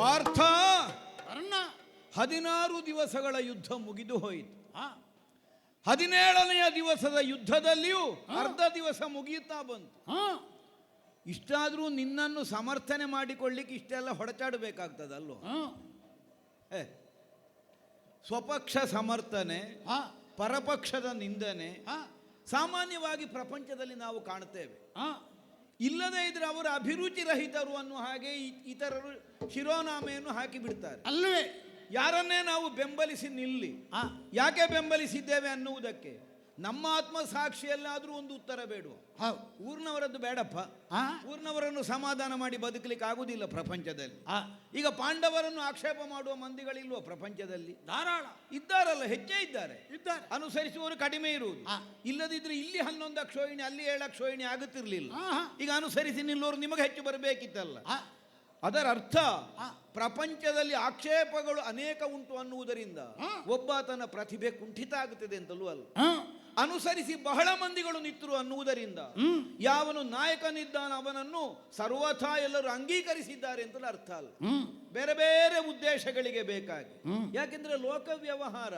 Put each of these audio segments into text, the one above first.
ಪಾರ್ಥ ಕರ್ಣ ಹದಿನಾರು ದಿವಸಗಳ ಯುದ್ಧ ಮುಗಿದು ಹೋಯಿತು. ಹದಿನೇಳನೆಯ ದಿವಸದ ಯುದ್ಧದಲ್ಲಿಯೂ ಅರ್ಧ ದಿವಸ ಮುಗಿಯುತ್ತಾ ಬಂತು. ಇಷ್ಟಾದರೂ ನಿನ್ನನ್ನು ಸಮರ್ಥನೆ ಮಾಡಿಕೊಳ್ಳಿಕ್ಕೆ ಇಷ್ಟೆಲ್ಲ ಹೊಡೆಚಾಡಬೇಕಾಗ್ತದಲ್ಲೋ? ಸ್ವಪಕ್ಷ ಸಮರ್ಥನೆ ಪರಪಕ್ಷದ ನಿಂದನೆ ಸಾಮಾನ್ಯವಾಗಿ ಪ್ರಪಂಚದಲ್ಲಿ ನಾವು ಕಾಣುತ್ತೇವೆ ಇಲ್ಲದೇ ಇದ್ರೆ ಅವರು ಅಭಿರುಚಿ ರಹಿತರು ಅನ್ನುವ ಹಾಗೆ ಇತರರು ಶಿರೋನಾಮೆಯನ್ನು ಹಾಕಿ ಬಿಡ್ತಾರೆ. ಅಲ್ಲವೇ ಯಾರನ್ನೇ ನಾವು ಬೆಂಬಲಿಸಿ ನಿಲ್ಲಿ ಯಾಕೆ ಬೆಂಬಲಿಸಿದ್ದೇವೆ ಅನ್ನುವುದಕ್ಕೆ? ನಮ್ಮ ಆತ್ಮ ಸಾಕ್ಷಿಯಲ್ಲಾದರೂ ಒಂದು ಉತ್ತರ ಬೇಡುವ. ಹೌದು. ಊರಿನವರದ್ದು ಬೇಡಪ್ಪ. ಊರ್ನವರನ್ನು ಸಮಾಧಾನ ಮಾಡಿ ಬದುಕಲಿಕ್ಕೆ ಆಗುದಿಲ್ಲ ಪ್ರಪಂಚದಲ್ಲಿ. ಈಗ ಪಾಂಡವರನ್ನು ಆಕ್ಷೇಪ ಮಾಡುವ ಮಂದಿಗಳಿಲ್ವ ಪ್ರಪಂಚದಲ್ಲಿ? ಧಾರಾಳ. ಇದ್ದಾರಲ್ಲ ಹೆಚ್ಚೇ ಇದ್ದಾರೆ. ಇದ್ದಾರೆ. ಅನುಸರಿಸುವವರು ಕಡಿಮೆ ಇರುವುದು. ಇಲ್ಲದಿದ್ರೆ ಇಲ್ಲಿ ಹನ್ನೊಂದು ಅಕ್ಷೋಹಿಣಿ ಅಲ್ಲಿ ಏಳು ಅಕ್ಷೋಹಿಣಿ ಆಗುತ್ತಿರಲಿಲ್ಲ. ಈಗ ಅನುಸರಿಸಿ ನಿಲ್ಲೋರು ನಿಮಗೆ ಹೆಚ್ಚು ಬರಬೇಕಿತ್ತಲ್ಲ. ಅದರ ಅರ್ಥ. ಪ್ರಪಂಚದಲ್ಲಿ ಆಕ್ಷೇಪಗಳು ಅನೇಕ ಉಂಟು ಅನ್ನುವುದರಿಂದ ಒಬ್ಬ ತನ್ನ ಪ್ರತಿಭೆ ಕುಂಠಿತ ಆಗುತ್ತದೆ ಅಂತಲೂ ಅಲ್ಲ. ಅನುಸರಿಸಿ ಬಹಳ ಮಂದಿಗಳು ನಿತ್ತರು ಅನ್ನುವುದರಿಂದ ಯಾವನು ನಾಯಕನಿದ್ದಾನ ಅವನನ್ನು ಸರ್ವಥಾ ಎಲ್ಲರೂ ಅಂಗೀಕರಿಸಿದ್ದಾರೆ ಅಂತಲೂ ಅರ್ಥ ಅಲ್ಲ. ಬೇರೆ ಬೇರೆ ಉದ್ದೇಶಗಳಿಗೆ ಬೇಕಾಗಿ. ಯಾಕೆಂದ್ರೆ ಲೋಕ ವ್ಯವಹಾರ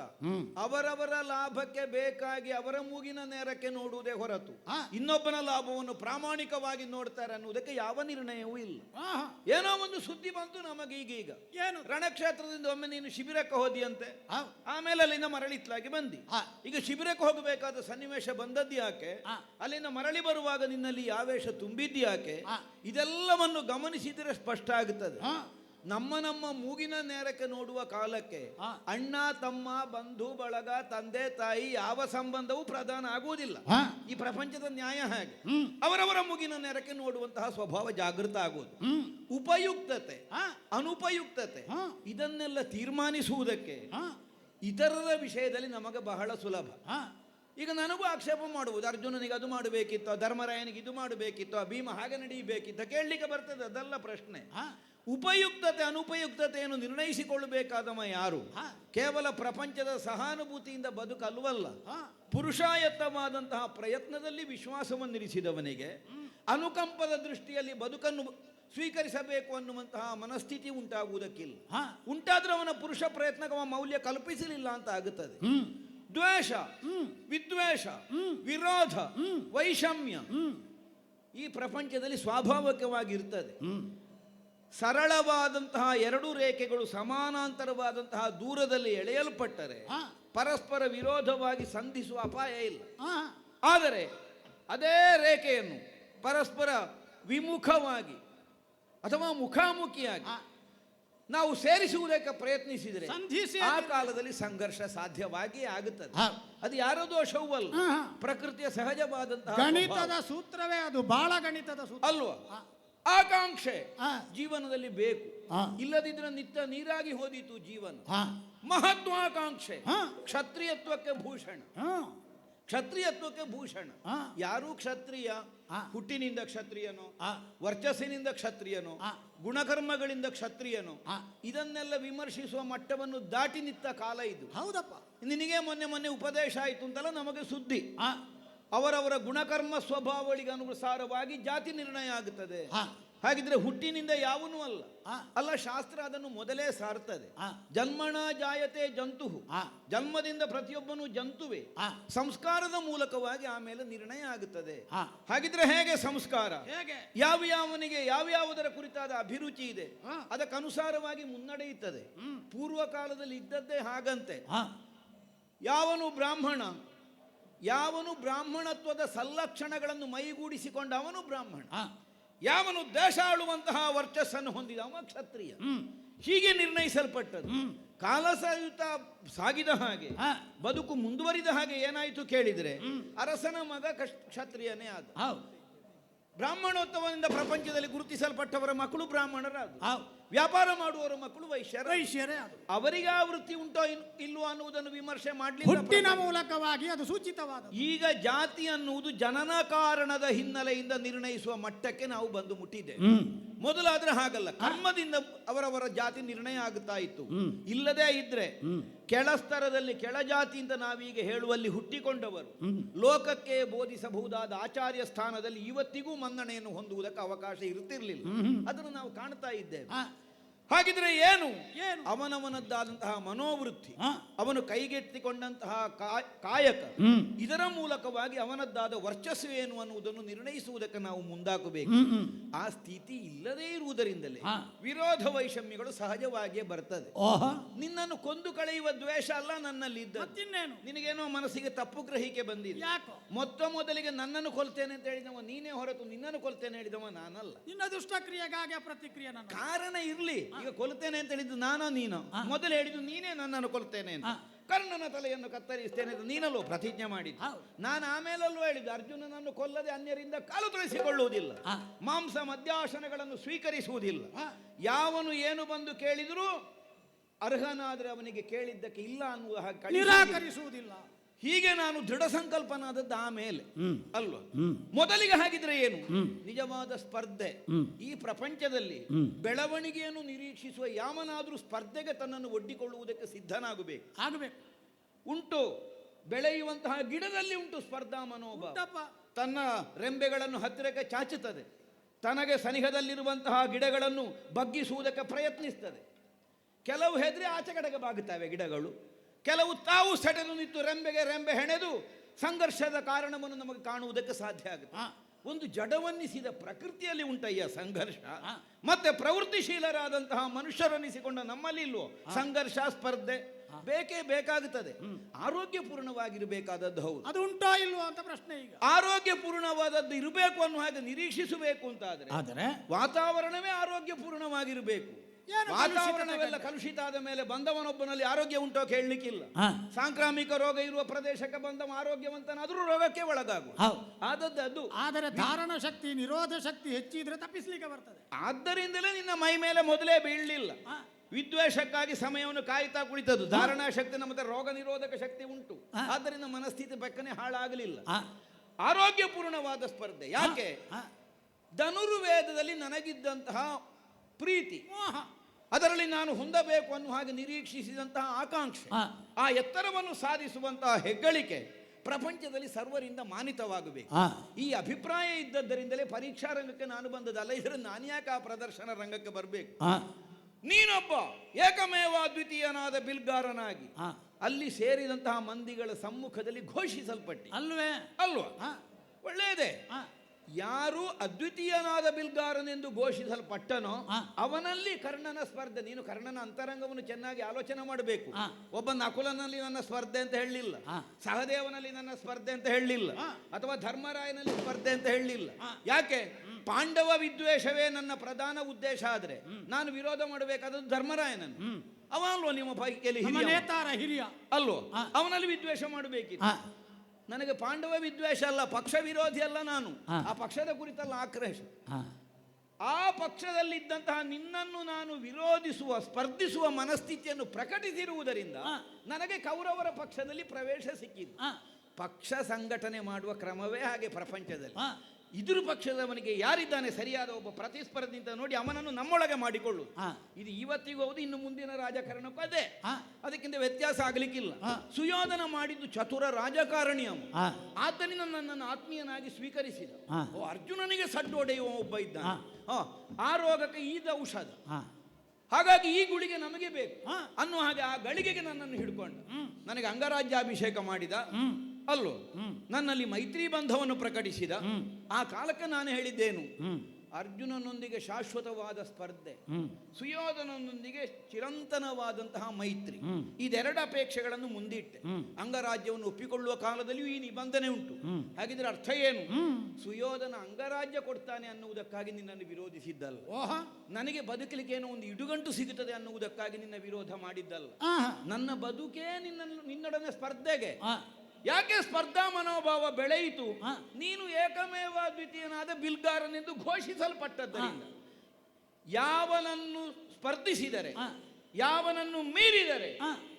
ಅವರವರ ಲಾಭಕ್ಕೆ ಬೇಕಾಗಿ ಅವರ ಮೂಗಿನ ನೇರಕ್ಕೆ ನೋಡುವುದೇ ಹೊರತು. ಇನ್ನೊಬ್ಬನ ಲಾಭವನ್ನು ಪ್ರಾಮಾಣಿಕವಾಗಿ ನೋಡ್ತಾರೆ ಅನ್ನುವುದಕ್ಕೆ ಯಾವ ನಿರ್ಣಯವೂ ಇಲ್ಲ. ಏನೋ ಒಂದು ಸುದ್ದಿ ಬಂತು ನಮಗೆ ಈಗೀಗ. ಏನು? ರಣಕ್ಷೇತ್ರದಿಂದ ಒಮ್ಮೆ ನೀನು ಶಿಬಿರಕ್ಕೆ ಹೋದಿಯಂತೆ. ಹೌದು ಆಮೇಲೆ ಅಲ್ಲಿಂದ ಮರಳಿತ್ಲಾಗಿ ಬಂದಿ. ಈಗ ಶಿಬಿರಕ್ಕೆ ಹೋಗಬೇಕಾದ ಸನ್ನಿವೇಶ ಬಂದದ್ದು ಯಾಕೆ. ಅಲ್ಲಿಂದ ಮರಳಿ ಬರುವಾಗ ನಿನ್ನಲ್ಲಿ ಆವೇಶ ತುಂಬಿದ್ದು ಯಾಕೆ? ಇದೆಲ್ಲವನ್ನು ಗಮನಿಸಿದರೆ ಸ್ಪಷ್ಟ ಆಗುತ್ತದೆ. ನಮ್ಮ ನಮ್ಮ ಮೂಗಿನ ನೇರಕ್ಕೆ ನೋಡುವ ಕಾಲಕ್ಕೆ ಅಣ್ಣ ತಮ್ಮ ಬಂಧು ಬಳಗ ತಂದೆ ತಾಯಿ ಯಾವ ಸಂಬಂಧವೂ ಪ್ರಧಾನ ಆಗುವುದಿಲ್ಲ. ಈ ಪ್ರಪಂಚದ ನ್ಯಾಯ ಹಾಗೆ? ಅವರವರ ಮೂಗಿನ ನೇರಕ್ಕೆ ನೋಡುವಂತಹ ಸ್ವಭಾವ ಜಾಗೃತ ಆಗುವುದು. ಉಪಯುಕ್ತತೆ ಅನುಪಯುಕ್ತತೆ. ಇದನ್ನೆಲ್ಲ ತೀರ್ಮಾನಿಸುವುದಕ್ಕೆ ಇತರರ ವಿಷಯದಲ್ಲಿ ನಮಗೆ ಬಹಳ ಸುಲಭ. ಈಗ ನನಗೂ ಆಕ್ಷೇಪ ಮಾಡುವುದು ಅರ್ಜುನನಿಗೆ ಅದು ಮಾಡಬೇಕಿತ್ತು ಧರ್ಮರಾಯನಿಗೆ ಇದು ಮಾಡಬೇಕಿತ್ತೋ ಭೀಮ ಹಾಗೆ ನಡೆಯಬೇಕಿತ್ತ ಕೇಳಲಿಕ್ಕೆ ಬರ್ತದೆ ಅದಲ್ಲ ಪ್ರಶ್ನೆ. ಹಾ. ಉಪಯುಕ್ತತೆ ಅನುಪಯುಕ್ತತೆಯನ್ನು ನಿರ್ಣಯಿಸಿಕೊಳ್ಳಬೇಕಾದವ ಯಾರು? ಹಾ. ಕೇವಲ ಪ್ರಪಂಚದ ಸಹಾನುಭೂತಿಯಿಂದ ಬದುಕಲ್ವಲ್ಲ. ಪುರುಷಾಯತ್ತವಾದಂತಹ ಪ್ರಯತ್ನದಲ್ಲಿ ವಿಶ್ವಾಸವನ್ನಿರಿಸಿದವನಿಗೆ ಅನುಕಂಪದ ದೃಷ್ಟಿಯಲ್ಲಿ ಬದುಕನ್ನು ಸ್ವೀಕರಿಸಬೇಕು ಅನ್ನುವಂತಹ ಮನಸ್ಥಿತಿ ಉಂಟಾಗುವುದಕ್ಕಿಲ್ಲ. ಉಂಟಾದ್ರೆ ಅವನ ಪುರುಷ ಪ್ರಯತ್ನಕ್ಕೆ ಮೌಲ್ಯ ಕಲ್ಪಿಸಲಿಲ್ಲ ಅಂತ ಆಗುತ್ತದೆ. ದ್ವೇಷ ವಿದ್ವೇಷ. ವಿರೋಧ. ವೈಷಮ್ಯ. ಈ ಪ್ರಪಂಚದಲ್ಲಿ ಸ್ವಾಭಾವಿಕವಾಗಿರ್ತದೆ. ಸರಳವಾದಂತಹ ಎರಡು ರೇಖೆಗಳು ಸಮಾನಾಂತರವಾದಂತಹ ದೂರದಲ್ಲಿ ಎಳೆಯಲ್ಪಟ್ಟರೆ ಪರಸ್ಪರ ವಿರೋಧವಾಗಿ ಸಂಧಿಸುವ ಅಪಾಯ ಇಲ್ಲ. ಆದರೆ ಅದೇ ರೇಖೆಯನ್ನು ಪರಸ್ಪರ ವಿಮುಖವಾಗಿ ಅಥವಾ ಮುಖಾಮುಖಿಯಾಗಿ. ನಾವು ಸೇರಿಸುವುದಕ್ಕೆ ಪ್ರಯತ್ನಿಸಿದರೆ ಸಂಧಿಸಿ ಆ ಕಾಲದಲ್ಲಿ ಸಂಘರ್ಷ ಸಾಧ್ಯವಾಗಿ ಆಗುತ್ತದೆ. ಅದು ಯಾರೋ ದೋಷವೂ ಅಲ್ಲ. ಪ್ರಕೃತಿಯ ಸಹಜವಾದಂತಹ ಗಣಿತದ ಸೂತ್ರವೇ ಅದು ಬಾಳ ಗಣಿತದ ಸೂತ್ರ ಅಲ್ವಾ. ಆಕಾಂಕ್ಷೆ. ಜೀವನದಲ್ಲಿ ಬೇಕು. ಇಲ್ಲದಿದ್ರೆ ನಿತ್ಯ ನೀರಾಗಿ ಹೋದಿತು ಜೀವನ ಮಹತ್ವಾಕಾಂಕ್ಷೆ. ಕ್ಷತ್ರಿಯತ್ವಕ್ಕೆ ಭೂಷಣ ಹಾ ಕ್ಷತ್ರಿಯತ್ವಕ್ಕೆ ಭೂಷಣ ಯಾರು ಕ್ಷತ್ರಿಯ. ಹುಟ್ಟಿನಿಂದ ಕ್ಷತ್ರಿಯನೋ. ವರ್ಚಸ್ಸಿನಿಂದ ಕ್ಷತ್ರಿಯನೋ. ಗುಣಕರ್ಮಗಳಿಂದ ಕ್ಷತ್ರಿಯನು. ಇದನ್ನೆಲ್ಲ ವಿಮರ್ಶಿಸುವ ಮಟ್ಟವನ್ನು ದಾಟಿ ನಿಂತ ಕಾಲ ಇದು. ಹೌದಪ್ಪ. ನಿನಗೆ ಮೊನ್ನೆ ಮೊನ್ನೆ ಉಪದೇಶ ಆಯಿತು ಅಂತಲ್ಲ ನಮಗೆ ಸುದ್ದಿ. ಅವರವರ ಗುಣಕರ್ಮ ಸ್ವಭಾವಗಳಿಗೆ ಅನುಸಾರವಾಗಿ ಜಾತಿ ನಿರ್ಣಯ ಆಗುತ್ತದೆ. ಹಾಗಿದ್ರೆ ಹುಟ್ಟಿನಿಂದ ಯಾವನೂ ಅಲ್ಲ. ಅಲ್ಲ ಶಾಸ್ತ್ರ ಅದನ್ನು ಮೊದಲೇ ಸಾರ್ತದೆ. ಜನ್ಮಣ ಜಾಯತೆ ಜಂತು. ಜನ್ಮದಿಂದ ಪ್ರತಿಯೊಬ್ಬನು ಜಂತುವೆ. ಸಂಸ್ಕಾರದ ಮೂಲಕವಾಗಿ ಆಮೇಲೆ ನಿರ್ಣಯ ಆಗುತ್ತದೆ. ಹಾಗಿದ್ರೆ ಹೇಗೆ ಸಂಸ್ಕಾರ? ಹೇಗೆ? ಯಾವ ಯಾವನಿಗೆ ಯಾವ ಯಾವುದರ ಕುರಿತಾದ ಅಭಿರುಚಿ ಇದೆ. ಅದಕ್ಕನುಸಾರವಾಗಿ ಮುನ್ನಡೆಯುತ್ತದೆ. ಪೂರ್ವ ಕಾಲದಲ್ಲಿ ಇದ್ದದ್ದೇ ಹಾಗಂತೆ. ಹಾ ಯಾವನು ಬ್ರಾಹ್ಮಣ ಯಾವನು ಬ್ರಾಹ್ಮಣತ್ವದ ಸಲ್ಲಕ್ಷಣಗಳನ್ನು ಮೈಗೂಡಿಸಿಕೊಂಡ ಅವನು ಬ್ರಾಹ್ಮಣ. ಯಾವನು ದೇಶ ಆಳುವಂತಹ ವರ್ಚಸ್ಸನ್ನು ಹೊಂದಿದ ಅವ ಕ್ಷತ್ರಿಯ. ಹೀಗೆ ನಿರ್ಣಯಿಸಲ್ಪಟ್ಟದ್ದು. ಹ್ಮ್. ಕಾಲ ಸಹಿತ ಸಾಗಿದ ಹಾಗೆ ಬದುಕು ಮುಂದುವರಿದ ಹಾಗೆ ಏನಾಯಿತು ಕೇಳಿದರೆ ಅರಸನ ಮಗ ಕ್ಷತ್ರಿಯನೇ ಆದ. ಬ್ರಾಹ್ಮಣೋತ್ಸವದಿಂದ ಪ್ರಪಂಚದಲ್ಲಿ ಗುರುತಿಸಲ್ಪಟ್ಟವರ ಮಕ್ಕಳು ಬ್ರಾಹ್ಮಣರಾದ ವ್ಯಾಪಾರ ಮಾಡುವವರ ಮಕ್ಕಳು ವೈಶ್ಯರ. ವೈಶ್ಯರೇ ಅದು. ಅವರಿಗೆ ಆ ವೃತ್ತಿ ಉಂಟೋ ಇಲ್ವೋ ಅನ್ನುವುದನ್ನು ವಿಮರ್ಶೆ ಹುಟ್ಟಿನ ಮಾಡಲಿಲ್ಲ ಮೂಲಕವಾಗಿ ಅದು ಸೂಚಿತವಾದ ಈಗ ಜಾತಿ ಅನ್ನುವುದು ಜನನ ಕಾರಣದ ಹಿನ್ನೆಲೆಯಿಂದ ನಿರ್ಣಯಿಸುವ ಮಟ್ಟಕ್ಕೆ ನಾವು ಬಂದು ಮುಟ್ಟಿದ್ದೇವೆ. ಮೊದಲಾದ್ರೆ ಹಾಗಲ್ಲ. ಕರ್ಮದಿಂದ ಅವರವರ ಜಾತಿ ನಿರ್ಣಯ ಆಗುತ್ತಾ ಇತ್ತು. ಇಲ್ಲದೇ ಇದ್ರೆ. ಕೆಳಸ್ತರದಲ್ಲಿ ಕೆಳಜಾತಿ ಅಂತ ನಾವೀಗ ಹೇಳುವಲ್ಲಿ ಹುಟ್ಟಿಕೊಂಡವರು. ಲೋಕಕ್ಕೆ ಬೋಧಿಸಬಹುದಾದ ಆಚಾರ್ಯ ಸ್ಥಾನದಲ್ಲಿ ಇವತ್ತಿಗೂ ಮನ್ನಣೆಯನ್ನು ಹೊಂದುವುದಕ್ಕೆ ಅವಕಾಶ ಇರುತ್ತಿರಲಿಲ್ಲ. ಅದನ್ನು ನಾವು ಕಾಣ್ತಾ ಇದ್ದೇವೆ. ಹಾಗಿದ್ರೆ ಏನು? ಏನು? ಅವನವನದ್ದಾದಂತಹ ಮನೋವೃತ್ತಿ ಅವನು ಕೈಗೆತ್ತಿಕೊಂಡಂತಹ ಕಾಯಕ ಇದರ ಮೂಲಕವಾಗಿ ಅವನದ್ದಾದ ವರ್ಚಸ್ಸು ಏನು ಅನ್ನುವುದನ್ನು ನಿರ್ಣಯಿಸುವುದಕ್ಕೆ ನಾವು ಹ್ಮ್ ಆ ಸ್ಥಿತಿ ಇಲ್ಲದೇ ಇರುವುದರಿಂದಲೇ ವಿರೋಧ ವೈಷಮ್ಯಗಳು ಸಹಜವಾಗಿಯೇ ಬರ್ತದೆ. ನಿನ್ನನ್ನು ಕೊಂದು ಕಳೆಯುವ ದ್ವೇಷ ಅಲ್ಲ ನನ್ನಲ್ಲಿ ಇದ್ದೇನು ನಿನಗೇನೋ ಮನಸ್ಸಿಗೆ ತಪ್ಪು ಗ್ರಹಿಕೆ ಬಂದಿದೆ. ಯಾಕೋ? ಮೊತ್ತ ಮೊದಲಿಗೆ ನನ್ನನ್ನು ಕೊಲ್ತೇನೆ ಅಂತ ಹೇಳಿದವ ನೀನೇ ಹೊರತು ನಿನ್ನನ್ನು ಕೊಲ್ತೇನೆ ಹೇಳಿದವ ನಾನಲ್ಲ. ನಿನ್ನ ದುಷ್ಟಕ್ರಿಯೆಗಾಗಿ ಪ್ರತಿಕ್ರಿಯೆ ಕಾರಣ ಇರ್ಲಿ. ಈಗ ಕೊಲ್ತೇನೆ ಅಂತ ಹೇಳಿದ್ದು ನಾನಾ ನೀನು? ಮೊದಲು ಹೇಳಿದ್ದು ನೀನೇ ನನ್ನನ್ನು ಕೊಲ್ತೇನೆ ಅಂತ. ಕರ್ಣನ ತಲೆಯನ್ನು ಕತ್ತರಿಸ್ತೇನೆ ನೀನಲ್ಲೂ ನೀನಲ್ಲೋ ಪ್ರತಿಜ್ಞೆ ಮಾಡಿದ್ದು. ನಾನು ಆಮೇಲಲ್ಲೂ ಹೇಳಿದ್ದು ಅರ್ಜುನನನ್ನು ಕೊಲ್ಲದೆ ಅನ್ಯರಿಂದ ಕಾಲು ತೊಳೆಸಿಕೊಳ್ಳುವುದಿಲ್ಲ. ಮಾಂಸ ಮಧ್ಯಾಸನಗಳನ್ನು ಸ್ವೀಕರಿಸುವುದಿಲ್ಲ. ಯಾವನು ಏನು ಬಂದು ಕೇಳಿದರೂ ಅರ್ಹನಾದ್ರೆ ಅವನಿಗೆ ಕೇಳಿದ್ದಕ್ಕೆ ಇಲ್ಲ ಅನ್ನುವ ಹಾಗೆ. ನಿರಾಕರಿಸುವುದಿಲ್ಲ. ಹೀಗೆ ನಾನು ದೃಢ ಸಂಕಲ್ಪನಾದದ್ದು ಆಮೇಲೆ ಅಲ್ವಾ? ಮೊದಲಿಗೆ ಹಾಗಿದ್ರೆ ಏನು? ನಿಜವಾದ ಸ್ಪರ್ಧೆ. ಈ ಪ್ರಪಂಚದಲ್ಲಿ ಬೆಳವಣಿಗೆಯನ್ನು ನಿರೀಕ್ಷಿಸುವ ಯಾವನಾದ್ರೂ ಸ್ಪರ್ಧೆಗೆ ತನ್ನನ್ನು ಒಡ್ಡಿಕೊಳ್ಳುವುದಕ್ಕೆ ಸಿದ್ಧನಾಗಬೇಕು. ಆಗಬೇಕು. ಉಂಟು. ಬೆಳೆಯುವಂತಹ ಗಿಡದಲ್ಲಿ ಉಂಟು ಸ್ಪರ್ಧಾ ಮನೋಭಾವ. ತನ್ನ ರೆಂಬೆಗಳನ್ನು ಹತ್ತಿರಕ್ಕೆ ಚಾಚುತ್ತದೆ. ತನಗೆ ಸನಿಹದಲ್ಲಿರುವಂತಹ ಗಿಡಗಳನ್ನು ಬಗ್ಗಿಸುವುದಕ್ಕೆ ಪ್ರಯತ್ನಿಸ್ತದೆ. ಕೆಲವು ಹೆದ್ರೆ ಆಚೆ ಕಡೆಗೆ ಬಾಗುತ್ತವೆ ಗಿಡಗಳು. ಕೆಲವು ತಾವು ಸೆಟೆದು ನಿಂತು ರೆಂಬೆಗೆ ರೆಂಬೆ ಹೆಣೆದು ಸಂಘರ್ಷದ ಕಾರಣವನ್ನು ನಮಗೆ ಕಾಣುವುದಕ್ಕೆ ಸಾಧ್ಯ ಆಗುತ್ತೆ. ಒಂದು ಜಡವನ್ನಿಸಿದ ಪ್ರಕೃತಿಯಲ್ಲಿ ಉಂಟಯ್ಯ ಸಂಘರ್ಷ. ಮತ್ತೆ ಪ್ರವೃತ್ತಿಶೀಲರಾದಂತಹ ಮನುಷ್ಯರನ್ನಿಸಿಕೊಂಡ ನಮ್ಮಲ್ಲಿ ಇಲ್ವೋ? ಸಂಘರ್ಷ ಸ್ಪರ್ಧೆ. ಬೇಕೇ ಬೇಕಾಗುತ್ತದೆ. ಆರೋಗ್ಯಪೂರ್ಣವಾಗಿರಬೇಕಾದದ್ದು ಹೌದು. ಅದು ಉಂಟಾ ಇಲ್ವೋ ಅಂತ ಪ್ರಶ್ನೆ ಈಗ. ಆರೋಗ್ಯಪೂರ್ಣವಾದದ್ದು ಇರಬೇಕು ಅನ್ನುವ ಹಾಗೆ ನಿರೀಕ್ಷಿಸಬೇಕು ಅಂತಾದ್ರೆ ಆದರೆ ವಾತಾವರಣವೇ ಆರೋಗ್ಯಪೂರ್ಣವಾಗಿರಬೇಕು. ವಾತಾವರಣವೆಲ್ಲ ಕಲುಷಿತ ಕಲುಷಿತ ಆದ ಮೇಲೆ ಬಂದವನೊಬ್ಬನಲ್ಲಿ ಆರೋಗ್ಯ ಉಂಟೋ ಕೇಳಲಿಕ್ಕಿಲ್ಲ. ಸಾಂಕ್ರಾಮಿಕ ರೋಗ ಇರುವ ಪ್ರದೇಶಕ್ಕೆ ಬಂದವ ಆರೋಗ್ಯವಂತನಾದರೂ ರೋಗಕ್ಕೆ ಒಳಗಾಗು ಹೌದು. ಆದದ್ದು ಅದು. ಆದರೆ ಧಾರಣ ಶಕ್ತಿ ನಿರೋಧ ಶಕ್ತಿ ಹೆಚ್ಚಿದ್ರೆ ತಪ್ಪಿಸ್ಲಿಕ್ಕೆ ಬರ್ತದೆ. ಆದ್ದರಿಂದಲೇ ನಿನ್ನ ಮೈ ಮೇಲೆ ಮೊದಲೇ ಬೀಳಲಿಲ್ಲ. ವಿದ್ವೇಷಕ್ಕಾಗಿ ಸಮಯವನ್ನು ಕಾಯ್ತಾ ಕುಳಿತದ್ದು. ಧಾರಣಾ ಶಕ್ತಿ ನಮ್ಮ ರೋಗ ನಿರೋಧಕ ಶಕ್ತಿ ಉಂಟು. ಆದ್ದರಿಂದ ಮನಸ್ಥಿತಿ ಬೆಕ್ಕನೆ ಹಾಳಾಗಲಿಲ್ಲ. ಆರೋಗ್ಯಪೂರ್ಣವಾದ ಸ್ಪರ್ಧೆ. ಯಾಕೆ? ಹಾ. ಧನುರ್ವೇದದಲ್ಲಿ ನನಗಿದ್ದಂತಹ ಪ್ರೀತಿ. ಮೋಹ ಅದರಲ್ಲಿ ನಾನು ಹೊಂದಬೇಕು ಅನ್ನುವ ಹಾಗೆ ನಿರೀಕ್ಷಿಸಿದಂತಹ ಆಕಾಂಕ್ಷೆ. ಆ ಎತ್ತರವನ್ನು ಸಾಧಿಸುವಂತಹ ಹೆಗ್ಗಳಿಕೆ ಪ್ರಪಂಚದಲ್ಲಿ ಸರ್ವರಿಂದ ಮಾನಿತವಾಗಬೇಕು. ಈ ಅಭಿಪ್ರಾಯ ಇದ್ದದ್ದರಿಂದಲೇ ಪರೀಕ್ಷಾ ರಂಗಕ್ಕೆ ನಾನು ಬಂದದಲ್ಲ ಇದರ ನಾನು ಯಾಕೆ ಆ ಪ್ರದರ್ಶನ ರಂಗಕ್ಕೆ ಬರಬೇಕು. ನೀನೊಬ್ಬ ಏಕಮೇವ ದ್ವಿತೀಯನಾದ ಬಿಲ್ಗಾರನಾಗಿ ಅಲ್ಲಿ ಸೇರಿದಂತಹ ಮಂದಿಗಳ ಸಮ್ಮುಖದಲ್ಲಿ ಘೋಷಿಸಲ್ಪಟ್ಟಿ. ಅಲ್ವೇ? ಅಲ್ವಾ. ಒಳ್ಳೆಯದೇ. ಯಾರು ಅದ್ವಿತೀಯನಾದ ಬಿಲ್ಗಾರನೆಂದು ಘೋಷಿಸಲ್ಪಟ್ಟನೋ ಅವನಲ್ಲಿ ಕರ್ಣನ ಸ್ಪರ್ಧೆ. ನೀನು ಕರ್ಣನ ಅಂತರಂಗವನ್ನು ಚೆನ್ನಾಗಿ ಆಲೋಚನೆ ಮಾಡಬೇಕು. ಒಬ್ಬ ನಕುಲನಲ್ಲಿ ನನ್ನ ಸ್ಪರ್ಧೆ ಅಂತ ಹೇಳಲಿಲ್ಲ. ಸಹದೇವನಲ್ಲಿ ನನ್ನ ಸ್ಪರ್ಧೆ ಅಂತ ಹೇಳಲಿಲ್ಲ. ಅಥವಾ ಧರ್ಮರಾಯನಲ್ಲಿ ಸ್ಪರ್ಧೆ ಅಂತ ಹೇಳಲಿಲ್ಲ. ಯಾಕೆ? ಪಾಂಡವ ವಿದ್ವೇಷವೇ ನನ್ನ ಪ್ರಧಾನ ಉದ್ದೇಶ ಆದ್ರೆ ನಾನು ವಿರೋಧ ಮಾಡಬೇಕಾದದ್ದು ಧರ್ಮರಾಯನನ್ನು. ಅವ ಅಲ್ವೋ ನಿಮ್ಮ ಪೈಕಿಯಲ್ಲಿ ಹಿರಿಯ. ಅಲ್ವೋ ಅವನಲ್ಲಿ ವಿದ್ವೇಷ ಮಾಡಬೇಕಿತ್ತು. ನನಗೆ ಪಾಂಡವ ವಿದ್ವೇಷ ಅಲ್ಲ ಪಕ್ಷ ವಿರೋಧಿ ಅಲ್ಲ ನಾನು. ಆ ಪಕ್ಷದ ಕುರಿತಲ್ಲ ಆಕ್ರೋಶ. ಆ ಪಕ್ಷದಲ್ಲಿದ್ದಂತಹ ನಿನ್ನನ್ನು ನಾನು ವಿರೋಧಿಸುವ ಸ್ಪರ್ಧಿಸುವ ಮನಸ್ಥಿತಿಯನ್ನು ಪ್ರಕಟಿಸಿರುವುದರಿಂದ ನನಗೆ ಕೌರವರ ಪಕ್ಷದಲ್ಲಿ ಪ್ರವೇಶ ಸಿಕ್ಕಿತು ಪಕ್ಷ ಸಂಘಟನೆ ಮಾಡುವ ಕ್ರಮವೇ ಹಾಗೆ ಪ್ರಪಂಚದಲ್ಲಿ. ಇದ್ರ ಪಕ್ಷದವನಿಗೆ ಯಾರಿದ್ದಾನೆ ಸರಿಯಾದ ಒಬ್ಬ ಪ್ರತಿಸ್ಪರ್ಧಿ ಅಂತ ನೋಡಿ ಅವನನ್ನು ನಮ್ಮೊಳಗೆ ಮಾಡಿಕೊಳ್ಳು. ಇದು ಇವತ್ತಿಗೂ ಹೌದು ಇನ್ನು ಮುಂದಿನ ರಾಜಕಾರಣಕ್ಕೂ ಅದೇ. ಅದಕ್ಕಿಂತ ವ್ಯತ್ಯಾಸ ಆಗ್ಲಿಕ್ಕಿಲ್ಲ. ಸುಯೋಧನ ಮಾಡಿದ್ದು ಚತುರ ರಾಜಕಾರಣಿ ಅವನು. ಆತನಿಂದ ಆದ್ದರಿಂದ ನನ್ನನ್ನು ಆತ್ಮೀಯನಾಗಿ ಸ್ವೀಕರಿಸಿದ. ಓ ಅರ್ಜುನನಿಗೆ ಸಡ್ಡು ಹೊಡೆಯುವ ಒಬ್ಬ ಇದ್ದ ಆ ರೋಗಕ್ಕೆ ಈದ ಔಷಧ. ಹಾಗಾಗಿ ಈ ಗುಳಿಗೆ ನಮಗೆ ಬೇಕು. ಅನ್ನುವ ಹಾಗೆ ಆ ಗಳಿಗೆಗೆ ನನ್ನನ್ನು ಹಿಡ್ಕೊಂಡು. ನನಗೆ ಅಂಗರಾಜ್ಯಾಭಿಷೇಕ ಮಾಡಿದ. ಅಲ್ಲೋ ನನ್ನಲ್ಲಿ ಮೈತ್ರಿ ಬಂಧವನ್ನು ಪ್ರಕಟಿಸಿದ ಆ ಕಾಲಕ್ಕೆ ನಾನು ಹೇಳಿದ್ದೇನು. ಅರ್ಜುನನೊಂದಿಗೆ ಶಾಶ್ವತವಾದ ಸ್ಪರ್ಧೆ. ಸುಯೋಧನನೊಂದಿಗೆ ಚಿರಂತನವಾದಂತಹ ಮೈತ್ರಿ ಇದೆರಡ ಅಪೇಕ್ಷೆಗಳನ್ನು ಮುಂದಿಟ್ಟೆ. ಅಂಗರಾಜ್ಯವನ್ನು ಒಪ್ಪಿಕೊಳ್ಳುವ ಕಾಲದಲ್ಲಿಯೂ ಈ ನಿಬಂಧನೆ ಉಂಟು ಹಾಗಿದ್ರೆ ಅರ್ಥ ಏನು. ಸುಯೋಧನ ಅಂಗರಾಜ್ಯ ಕೊಡ್ತಾನೆ ಅನ್ನುವುದಕ್ಕಾಗಿ ನಿನ್ನನ್ನು ವಿರೋಧಿಸಿದ್ದಲ್ಲ ಓಹ ನನಗೆ ಬದುಕಲಿಕ್ಕೆ ಏನೋ ಒಂದು ಇಡುಗಂಟು ಸಿಗುತ್ತದೆ ಅನ್ನುವುದಕ್ಕಾಗಿ ನಿನ್ನ ವಿರೋಧ ಮಾಡಿದ್ದಲ್ಲ. ನನ್ನ ಬದುಕೇ ನಿನ್ನ ನಿನ್ನೊಡನೆ ಸ್ಪರ್ಧೆಗೆ. ಯಾಕೆ ಸ್ಪರ್ಧಾ ಮನೋಭಾವ ಬೆಳೆಯಿತು? ನೀನು ಏಕಮೇವ ದ್ವಿತೀಯನಾದ ಬಿಲ್ಗಾರನೆಂದು ಘೋಷಿಸಲ್ಪಟ್ಟದ್ದರಿಂದ ಯಾವನನ್ನು ಸ್ಪರ್ಧಿಸಿದರೆ. ಯಾವನನ್ನು ಮೀರಿದರೆ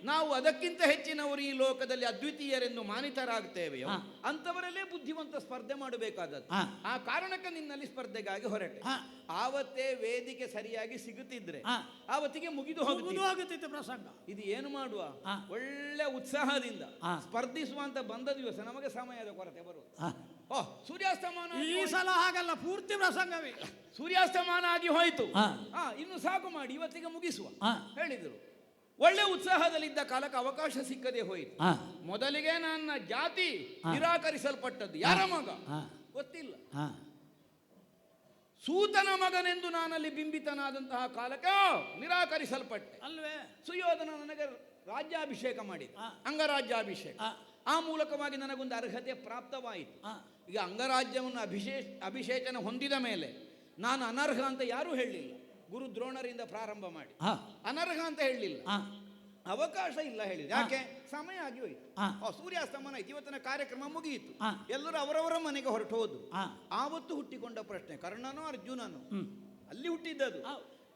ನಾವು ಅದಕ್ಕಿಂತ ಹೆಚ್ಚಿನವರು ಈ ಲೋಕದಲ್ಲಿ ಅದ್ವಿತೀಯರೆಂದು ಮಾನಿತರಾಗ್ತೇವೆಯೋ ಹಾ. ಅಂತವರಲ್ಲೇ ಬುದ್ಧಿವಂತ ಸ್ಪರ್ಧೆ ಮಾಡಬೇಕಾದದ್ದು ಆ ಕಾರಣಕ್ಕೆ ನಿನ್ನಲ್ಲಿ ಸ್ಪರ್ಧೆಗಾಗಿ ಹೊರಟೆ. ಆವತ್ತೇ ವೇದಿಕೆ ಸರಿಯಾಗಿ ಸಿಗುತ್ತಿದ್ರೆ. ಆವತ್ತಿಗೆ ಮುಗಿದು ಹೋಗುತ್ತಿತ್ತು ಪ್ರಸಂಗ ಇದು ಏನು ಮಾಡುವ ಒಳ್ಳೆ ಉತ್ಸಾಹದಿಂದ. ಸ್ಪರ್ಧಿಸುವಂತ ಬಂದ ದಿವಸ ನಮಗೆ ಸಮಯದ ಕೊರತೆ ಬರುವುದು. ಓ ಸೂರ್ಯಾಸ್ತಮಾನ ಈ ಸಲ ಹಾಗಲ್ಲ ಪೂರ್ತಿ ಪ್ರಸಂಗವೇ. ಸೂರ್ಯಾಸ್ತಮಾನ ಆಗಿ ಹೋಯಿತು. ಹಾ. ಹಾ ಇನ್ನು ಸಾಕು ಮಾಡಿ ಇವತ್ತಿಗೆ ಮುಗಿಸುವ. ಹಾ. ಹೇಳಿದರು. ಒಳ್ಳೆ ಉತ್ಸಾಹದಲ್ಲಿದ್ದ ಕಾಲಕ್ಕೆ ಅವಕಾಶ ಸಿಕ್ಕದೆ ಹೋಯಿತು. ಹಾ. ಮೊದಲಿಗೆ ನನ್ನ ಜಾತಿ ನಿರಾಕರಿಸಲ್ಪಟ್ಟದ್ದು. ಯಾರ ಮಗ? ಹಾ. ಗೊತ್ತಿಲ್ಲ. ಹಾ. ಸೂತನ ಮಗನೆಂದು ನಾನಲ್ಲಿ ಬಿಂಬಿತನಾದಂತಹ ಕಾಲಕ್ಕೆ ನಿರಾಕರಿಸಲ್ಪಟ್ಟೆ. ಅಲ್ವೇ? ಸುಯೋಧನ ನನಗೆ ರಾಜ್ಯಾಭಿಷೇಕ ಮಾಡಿದ. ಹಾ. ಅಂಗರಾಜ್ಯಾಭಿಷೇಕ. ಆ ಮೂಲಕವಾಗಿ ನನಗೊಂದು ಅರ್ಹತೆ ಪ್ರಾಪ್ತವಾಯಿತು. ಈಗ ಅಂಗರಾಜ್ಯವನ್ನು ಅಭಿಷೇಕ ಅಭಿಷೇಚನ ಹೊಂದಿದ ಮೇಲೆ ನಾನು ಅನರ್ಹ ಅಂತ ಯಾರೂ ಹೇಳಲಿಲ್ಲ. ಗುರು ದ್ರೋಣರಿಂದ ಪ್ರಾರಂಭ ಮಾಡಿ. ಅನರ್ಹ ಅಂತ ಹೇಳಲಿಲ್ಲ. ಅವಕಾಶ ಇಲ್ಲ ಹೇಳಿದ್ರು. ಯಾಕೆ? ಸಮಯ ಆಗಿ ಹೋಯ್ತು. ಸೂರ್ಯಾಸ್ತಮನ ಆಯ್ತು ಇವತ್ತಿನ ಕಾರ್ಯಕ್ರಮ ಮುಗಿಯಿತು. ಎಲ್ಲರೂ ಅವರವರ ಮನೆಗೆ ಹೊರಟು ಹೋದ್ರು. ಆವತ್ತು ಹುಟ್ಟಿಕೊಂಡ ಪ್ರಶ್ನೆ ಕರ್ಣನೋ ಅರ್ಜುನನೋ? ಅಲ್ಲಿ ಹುಟ್ಟಿದ್ದದು.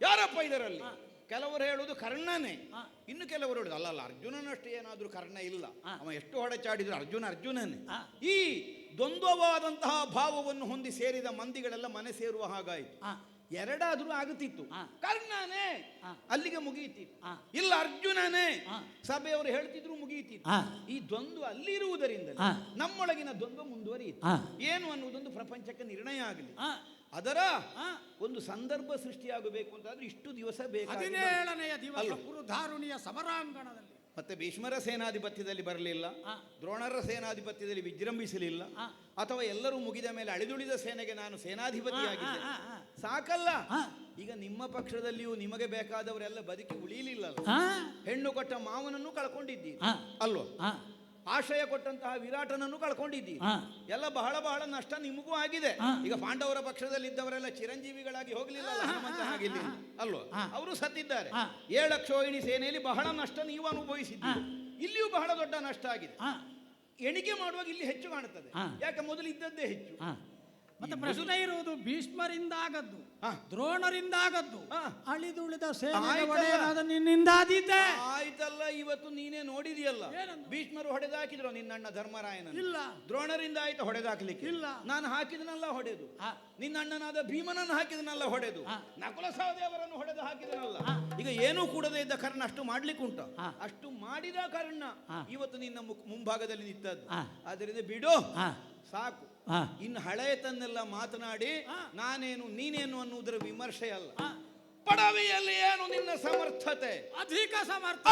ಯಾರಪ್ಪ ಇದರಲ್ಲಿ? ಕೆಲವರು ಹೇಳುದು ಕರ್ಣನೇ. ಇನ್ನು ಕೆಲವರು ಹೇಳುದು ಅಲ್ಲಲ್ಲ ಅಲ್ಲ ಅರ್ಜುನನಷ್ಟು ಏನಾದ್ರೂ ಕರ್ಣ ಇಲ್ಲ. ಅವ ಎಷ್ಟು ಹೊಡೆಚಾಡಿದ್ರು ಅರ್ಜುನ ಅರ್ಜುನನೇ. ಈ ದ್ವಂದ್ವವಾದಂತಹ ಭಾವವನ್ನು ಹೊಂದಿ ಸೇರಿದ ಮಂದಿಗಳೆಲ್ಲ ಮನೆ ಸೇರುವ ಹಾಗಾಯಿತು. ಎರಡಾದ್ರೂ ಆಗುತ್ತಿತ್ತು. ಕರ್ಣನೇ ಅಲ್ಲಿಗೆ ಮುಗಿಯುತ್ತಿತ್ತು. ಇಲ್ಲ ಅರ್ಜುನನೇ. ಸಭೆಯವರು ಹೇಳ್ತಿದ್ರು ಮುಗಿಯುತ್ತಿತ್ತು. ಈ ದ್ವಂದ್ವ ಅಲ್ಲಿರುವುದರಿಂದ ಇರುವುದರಿಂದ ನಮ್ಮೊಳಗಿನ ದ್ವಂದ್ವ ಮುಂದುವರಿಯಿತು. ಏನು ಅನ್ನುವುದೊಂದು ಪ್ರಪಂಚಕ್ಕೆ ನಿರ್ಣಯ ಆಗಲಿ. ಅದರ ಒಂದು ಸಂದರ್ಭ ಸೃಷ್ಟಿಯಾಗಬೇಕು ಅಂತಾದ್ರೆ ಇಷ್ಟು ದಿವಸ ಬೇಕು. ಹದಿನೇಳನೆಯ ದಿವಸ ಅಲ್ಲ. ಗುರುಧಾರುಣಿಯ ಸಮರಾಂಗಣದಲ್ಲಿ. ಮತ್ತೆ ಭೀಷ್ಮರ ಸೇನಾಧಿಪತ್ಯದಲ್ಲಿ ಬರಲಿಲ್ಲ. ದ್ರೋಣರ ಸೇನಾಧಿಪತ್ಯದಲ್ಲಿ ವಿಜೃಂಭಿಸಲಿಲ್ಲ ಅಥವಾ ಎಲ್ಲರೂ ಮುಗಿದ ಮೇಲೆ ಅಳಿದುಳಿದ ಸೇನೆಗೆ ನಾನು ಸೇನಾಧಿಪತಿಯಾಗಿದ್ದೆ. ಸಾಕಲ್ಲ. ಈಗ ನಿಮ್ಮ ಪಕ್ಷದಲ್ಲಿಯೂ ನಿಮಗೆ ಬೇಕಾದವರೆಲ್ಲ ಬದುಕಿ ಉಳಿಯಲಿಲ್ಲ ಹೆಣ್ಣು ಕೊಟ್ಟ ಮಾವನನ್ನು ಕಳ್ಕೊಂಡಿದ್ದೀರಿ. ಅಲ್ವೋ? ಆಶ್ರಯ ಕೊಟ್ಟಂತಹ ವಿರಾಟನನ್ನು ಕಳ್ಕೊಂಡಿದ್ದೀವಿ. ಎಲ್ಲ ಬಹಳ ಬಹಳ ನಷ್ಟ ನಿಮಗೂ ಆಗಿದೆ. ಈಗ ಪಾಂಡವರ ಪಕ್ಷದಲ್ಲಿ ಇದ್ದವರೆಲ್ಲ ಚಿರಂಜೀವಿಗಳಾಗಿ ಹೋಗ್ಲಿಲ್ಲ ಹಾಗೆ ಅಲ್ವೋ. ಅವರು ಸತ್ತಿದ್ದಾರೆ. ಏಳಕ್ಷೋಹಿಣಿ ಸೇನೆಯಲ್ಲಿ ಬಹಳ ನಷ್ಟ ನೀವು ಅನುಭವಿಸಿದ್ದೀರಿ. ಇಲ್ಲಿಯೂ ಬಹಳ ದೊಡ್ಡ ನಷ್ಟ ಆಗಿದೆ. ಎಣಿಕೆ ಮಾಡುವಾಗ ಇಲ್ಲಿ ಹೆಚ್ಚು ಕಾಣುತ್ತದೆ. ಯಾಕೆ? ಮೊದಲು ಇದ್ದದ್ದೇ ಹೆಚ್ಚು ಮತ್ತೆ ಪ್ರಶ್ನೆ ಇರುವುದು ಭೀಷ್ಮರಿಂದ ಆಗದ್ದು ದ್ರೋಣರಿಂದ ಆಗದ್ದು ಹಾ. ಅಳಿದುಳಿದ ಸೇನೆ ಆಯ್ತಲ್ಲ. ಒಡೆಯನಾದ ನಿನ್ನಿಂದ ಆದೀತೆ ಆಯ್ತಲ್ಲ ಇವತ್ತು ನೀನೇ ನೋಡಿದೆಯಲ್ಲ? ಭೀಷ್ಮರು ಹೊಡೆದಾಕಿದ್ರು ನಿನ್ನಣ್ಣ ಧರ್ಮರಾಯನ ಇಲ್ಲ. ದ್ರೋಣರಿಂದ ಆಯ್ತು ಹೊಡೆದಾಕ್ಲಿಕ್ಕೆ. ಇಲ್ಲ. ನಾನು ಹಾಕಿದನಲ್ಲ ಹೊಡೆದು. ನಿನ್ನಣ್ಣನಾದ ನಿನ್ನ ಭೀಮನನ್ನು ಹಾಕಿದನಲ್ಲ ಹೊಡೆದು. ನಕುಲ ಸಹದೇವರನ್ನು ಹೊಡೆದು ಹಾಕಿದನಲ್ಲ. ಈಗ ಏನೂ ಕೂಡದೇ ಇದ್ದ ಕರ್ಣ ಅಷ್ಟು ಮಾಡ್ಲಿಕ್ಕೆ ಉಂಟು. ಅಷ್ಟು ಮಾಡಿದ ಕರ್ಣ ಇವತ್ತು ನಿನ್ನ ಮುಂಭಾಗದಲ್ಲಿ ನಿಂತದ್ದು. ಆದ್ರಿಂದ ಆದ್ದರಿಂದ ಬಿಡು ಸಾಕು. ಇನ್ನು ಹಳೆಯತನ್ನೆಲ್ಲ ಮಾತನಾಡಿ ಹಾ. ನಾನೇನು ನೀನೇನು ಅನ್ನುವುದರ ವಿಮರ್ಶೆ ಅಲ್ಲ. ಪಡವೆಯಲ್ಲಿ ಏನು ನಿನ್ನ ಸಮರ್ಥತೆ? ಅಧಿಕ ಸಮರ್ಥ.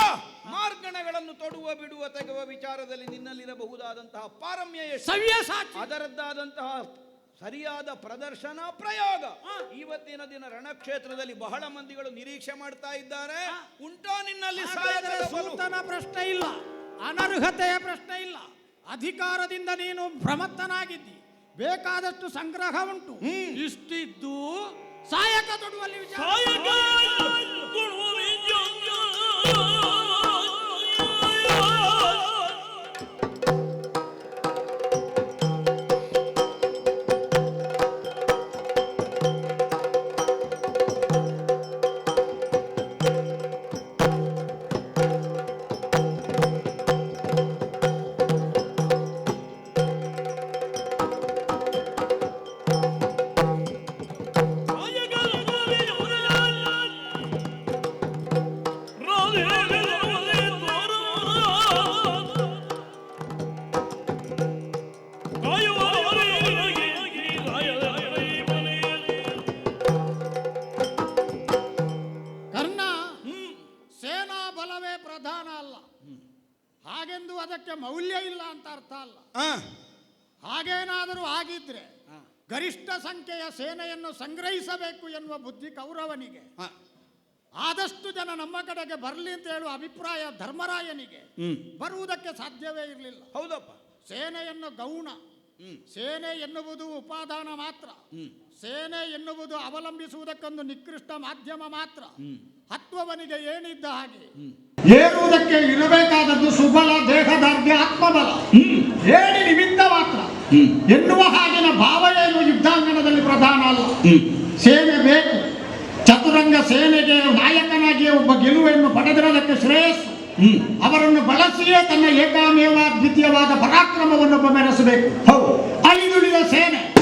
ಮಾರ್ಗಣಗಳನ್ನು ತೊಡುವ ಬಿಡುವ ತೆಗೆವ ವಿಚಾರದಲ್ಲಿ ನಿನ್ನಲ್ಲಿರಬಹುದಾದಂತಹ ಪಾರಮ್ಯ ಸವ್ಯ ಸಾಕ್ಷಿ ಅದರದ್ದಾದಂತಹ ಸರಿಯಾದ ಪ್ರದರ್ಶನ ಪ್ರಯೋಗ. ಇವತ್ತಿನ ದಿನ ರಣಕ್ಷೇತ್ರದಲ್ಲಿ ಬಹಳ ಮಂದಿಗಳು ನಿರೀಕ್ಷೆ ಮಾಡ್ತಾ ಇದ್ದಾರೆ. ಉಂಟೋ ನಿನ್ನಲ್ಲಿ ಪ್ರಶ್ನೆ ಇಲ್ಲ. ಅನರ್ಹತೆಯ ಪ್ರಶ್ನೆ ಇಲ್ಲ. ಅಧಿಕಾರದಿಂದ ನೀನು ಭ್ರಮತ್ತನಾಗಿದ್ದಿ. ಬೇಕಾದಷ್ಟು ಸಂಗ್ರಹ ಉಂಟು. ಇಷ್ಟಿದ್ದು ಸಹಾಯಕ ತೊಡುವಲ್ಲಿ ವಿಚಾರ ಎನ್ನುವ ಬುದ್ಧಿ ಕೌರವನಿಗೆ. ಆದಷ್ಟು ಜನ ನಮ್ಮ ಕಡೆಗೆ ಬರಲಿ ಅಂತ ಹೇಳುವ ಅಭಿಪ್ರಾಯ ಧರ್ಮರಾಯನಿಗೆ. ಬರುವುದಕ್ಕೆ ಸಾಧ್ಯವೇ ಇರಲಿಲ್ಲ. ಹೌದಪ್ಪ. ಸೇನೆಯನ್ನು ಗೌಣ. ಸೇನೆ ಎನ್ನುವುದು ಉಪಾದಾನ ಮಾತ್ರ. ಸೇನೆ ಎನ್ನುವುದು ಅವಲಂಬಿಸುವುದಕ್ಕೊಂದು ನಿಕೃಷ್ಟ ಮಾಧ್ಯಮ ಮಾತ್ರ. ಹತ್ವವನಿಗೆ ಏನಿದ್ದ ಹಾಗೆ. ಏರುವುದಕ್ಕೆ ಇರಬೇಕಾದದ್ದು ಸುಬಲ ದೇಹದಾರ್ಢ್ಯ ಆತ್ಮಬಲ. ಹೇಳಿ ನಿಮಿತ್ತ ಮಾತ್ರ. ಎನ್ನುವ ಹಾಗಿನ ಭಾವ ಏನು ಯುದ್ಧಾಂಗಣದಲ್ಲಿ ಪ್ರಧಾನ ಅಲ್ಲ. ಸೇನೆಗೆ ನಾಯಕನಾಗಿ ಒಬ್ಬ ಗೆಲುವನ್ನು ಪಡೆದಿರೋದಕ್ಕೆ ಶ್ರೇಯಸ್ಸು. ಅವರನ್ನು ಬಳಸಿಯೇ ತನ್ನ ಏಕಾಮೇವ ದ್ವಿತೀಯವಾದ ಪರಾಕ್ರಮವನ್ನು ಮೆರೆಸಬೇಕು. ಹೌದು. ಐದುಳಿದ ಸೇನೆ.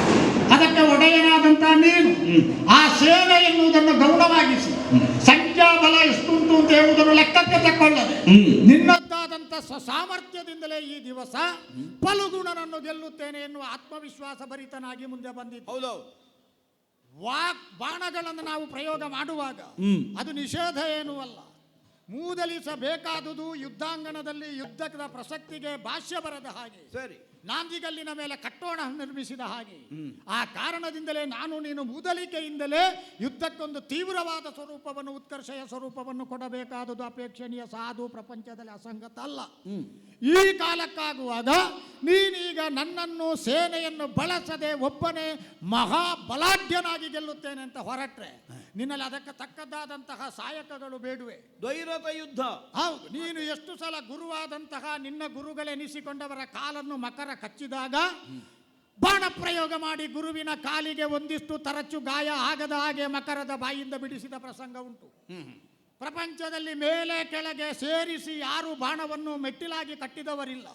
ಅದಕ್ಕೆ ಒಡೆಯನಾದಂತಹ ನೀನು. ಆ ಸೇನೆ ಎನ್ನುವುದನ್ನು ಗೌಣವಾಗಿಸಿ ಸಂಖ್ಯಾಬಲ ಎಷ್ಟುಂಟು ಅಂತ ಹೇಳುವುದನ್ನು ಲೆಕ್ಕಕ್ಕೆ ತಕ್ಕೊಳ್ಳದೆ. ನಿನ್ನದ್ದಾದಂಥ ಸಾಮರ್ಥ್ಯದಿಂದಲೇ ಈ ದಿವಸ ಫಲಗುಣನನ್ನು ಗೆಲ್ಲುತ್ತೇನೆ ಎನ್ನುವ ಆತ್ಮವಿಶ್ವಾಸ ಭರಿತನಾಗಿ ಮುಂದೆ ಬಂದಿದ್ದು. ಹೌದೌದು. ವಾಕ್ ಬಾಣಗಳನ್ನು ನಾವು ಪ್ರಯೋಗ ಮಾಡುವಾಗ ಅದು ನಿಷೇಧ ಏನೂ ಅಲ್ಲ. ಮೂದಲಿಸಬೇಕಾದುದು ಯುದ್ಧಾಂಗಣದಲ್ಲಿ ಯುದ್ಧದ ಪ್ರಸಕ್ತಿಗೆ ಭಾಷ್ಯ ಬರದ ಹಾಗೆ. ಸರಿ. ನಾಂದಿಗಲ್ಲಿನ ಮೇಲೆ ಕಟ್ಟೋಣ ನಿರ್ಮಿಸಿದ ಹಾಗೆ. ಆ ಕಾರಣದಿಂದಲೇ ನಾನು ನೀನು ಮೂದಲಿಕೆಯಿಂದಲೇ ಯುದ್ಧಕ್ಕೊಂದು ತೀವ್ರವಾದ ಸ್ವರೂಪವನ್ನು ಉತ್ಕರ್ಷೆಯ ಸ್ವರೂಪವನ್ನು ಕೊಡಬೇಕಾದುದು ಅಪೇಕ್ಷಣೀಯ ಸಾಧು ಪ್ರಪಂಚದಲ್ಲಿ ಅಸಂಗತ ಅಲ್ಲ. ಈ ಕಾಲಕ್ಕಾಗುವಾಗ ನೀನೀಗ ನನ್ನನ್ನು ಸೇನೆಯನ್ನು ಬಳಸದೆ ಒಬ್ಬನೇ ಮಹಾಬಲಾಢ್ಯನಾಗಿ ಗೆಲ್ಲುತ್ತೇನೆ ಅಂತ ಹೊರಟ್ರೆ ನಿನ್ನಲ್ಲಿ ಅದಕ್ಕೆ ತಕ್ಕದ್ದಾದಂತಹ ಸಾಯಕಗಳು ಬೇಡುವೆ. ದ್ವೈರಥ ಯುದ್ಧ. ಹೌದು ನೀನು ಎಷ್ಟು ಸಲ ಗುರುವಾದಂತಹ ನಿನ್ನ ಗುರುಗಳೆನಿಸಿಕೊಂಡವರ ಕಾಲನ್ನು ಮಕರ ಕಚ್ಚಿದಾಗ ಬಾಣ ಪ್ರಯೋಗ ಮಾಡಿ ಗುರುವಿನ ಕಾಲಿಗೆ ಒಂದಿಷ್ಟು ತರಚು ಗಾಯ ಆಗದ ಹಾಗೆ ಮಕರದ ಬಾಯಿಂದ ಬಿಡಿಸಿದ ಪ್ರಸಂಗ ಉಂಟು. ಪ್ರಪಂಚದಲ್ಲಿ ಮೇಲೆ ಕೆಳಗೆ ಸೇರಿಸಿ ಯಾರು ಬಾಣವನ್ನು ಮೆಟ್ಟಿಲಾಗಿ ಕಟ್ಟಿದವರಿಲ್ಲ.